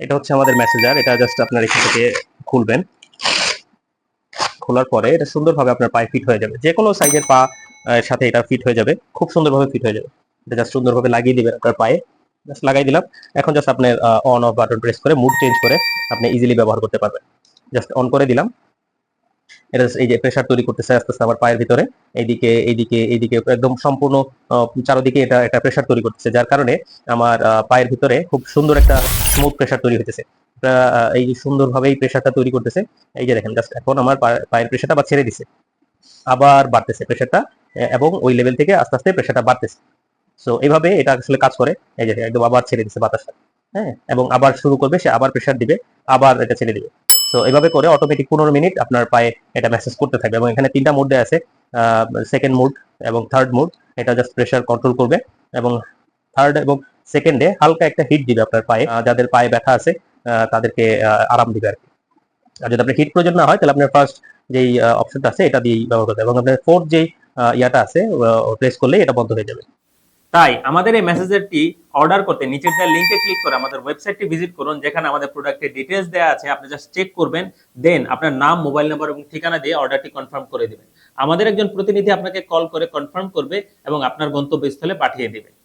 এটা হচ্ছে আমাদের মেসেজার এটা জাস্ট আপনার এখান থেকে খুলবেন। খোলার পরে এটা সুন্দরভাবে আপনার পায়ে ফিট হয়ে যাবে। যে কোনো সাইজের পা সাথে এটা ফিট হয়ে যাবে। খুব সুন্দরভাবে ফিট হয়ে যাবে। এটা জাস্ট সুন্দরভাবে লাগিয়ে দিবেন আপনার পায়ে। জাস্ট লাগাই দিলাম। এখন জাস্ট আপনার অন অফ বাটন প্রেস করে মুড চেঞ্জ করে আপনি ইজিলি ব্যবহার করতে পারবেন। জাস্ট অন করে দিলাম। এটা এই যে প্রেসার তৈরি করতেছে আস্তে আস্তে আমার পায়ের ভিতরে, এইদিকে এইদিকে এইদিকে একদম সম্পূর্ণ চারদিকে এটা এটা প্রেসার তৈরি করতেছে, যার কারণে আমার পায়ের ভিতরে খুব সুন্দর একটা স্মুথ প্রেসার তৈরি হতেছে এই সুন্দরভাবে এই প্রেসারটা তৈরি করতেছে, এই যে দেখেন জাস্ট এখন আমার পায়ের প্রেসারটা আবার ছেড়ে দিছে, আবার বাড়তেছে প্রেসারটা এবং ওই লেভেল থেকে আস্তে আস্তে প্রেসারটা বাড়তেছে। সো এইভাবে এটা আসলে কাজ করে, এই যে একদম আবার ছেড়ে দিছে বাতাসটা হ্যাঁ এবং আবার শুরু করবে, সে আবার প্রেসার দিবে, আবার এটা ছেড়ে দিবে। সো এভাবে করে অটোমেটিক পনেরো মিনিট আপনার পায়ে এটা মেসেজ করতে থাকবে এবং এখানে তিনটা মোড আছে সেকেন্ড মোড এবং থার্ড মোড এটা জাস্ট প্রেশার কন্ট্রোল করবে এবং থার্ড এবং সেকেন্ডে হালকা একটা হিট দিবে আপনার পায়ে যাদের পায়ে ব্যথা আছে তাদেরকে আরাম দিবে আর কি। আর যদি আপনার হিট প্রয়োজন না হয়, তাহলে আপনার ফার্স্ট যেই অপশনটা আছে, এটা দিয়েই ব্যবহার করতে হবে এবং আপনার ফোর্থ যেই ইয়াটা আছে প্রেস করলেই এটা বন্ধ হয়ে যাবে। তাই আমাদের এই মেসেজেরটি অর্ডার করতে নিচের দেওয়া লিঙ্কে ক্লিক করে আমাদের ওয়েবসাইটটি ভিজিট করুন, যেখানে আমাদের প্রোডাক্টের ডিটেলস দেওয়া আছে, আপনি জাস্ট চেক করবেন দেন আপনার নাম মোবাইল নাম্বার এবং ঠিকানা দিয়ে অর্ডারটি কনফার্ম করে দিবেন। আমাদের একজন প্রতিনিধি আপনাকে কল করে কনফার্ম করবে এবং আপনার গন্তব্যস্থলে পাঠিয়ে দিবে।